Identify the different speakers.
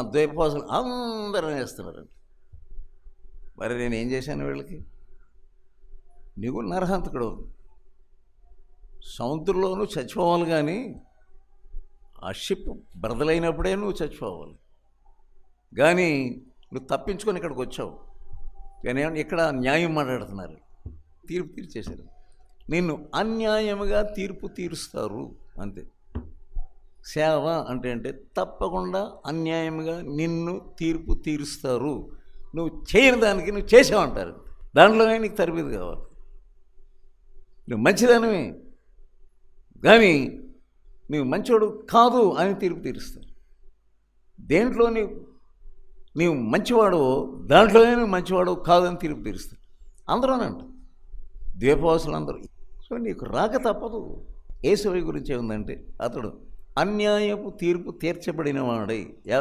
Speaker 1: ద్వైపోసం అందరూ వేస్తున్నారండి. మరి నేను ఏం చేశాను వీళ్ళకి? నీకు నరహంతకుడు. సముద్రంలోనూ చచ్చిపోవాలి కానీ ఆ షిప్ బ్రదలైనప్పుడే నువ్వు చచ్చిపోవాలి. కానీ నువ్వు తప్పించుకొని ఇక్కడికి వచ్చావు. కానీ ఇక్కడ న్యాయం మాట్లాడుతున్నారు. తీర్పు తీర్చేశారు. నిన్ను అన్యాయముగా తీర్పు తీరుస్తారు అంతే. సేవ అంటే అంటే తప్పకుండా అన్యాయంగా నిన్ను తీర్పు తీరుస్తారు. నువ్వు చేయని దానికి నువ్వు చేసావంటారు. దాంట్లోనే నీకు తరబేది కావాలి. నువ్వు మంచిదానివే. కానీ నువ్వు మంచివాడు కాదు అని తీర్పు తీరుస్తారు. దేంట్లో నీవు నీవు మంచివాడు దాంట్లోనే నువ్వు మంచివాడు కాదు అని తీర్పు తీరుస్తారు. అందరూనంట ద్వీపవాసులు అందరూ సో నీకు రాక తప్పదు. ఏసవి గురించి ఏముందంటే అతడు అన్యాయపు తీర్పు తీర్చబడిన వాడై యాభై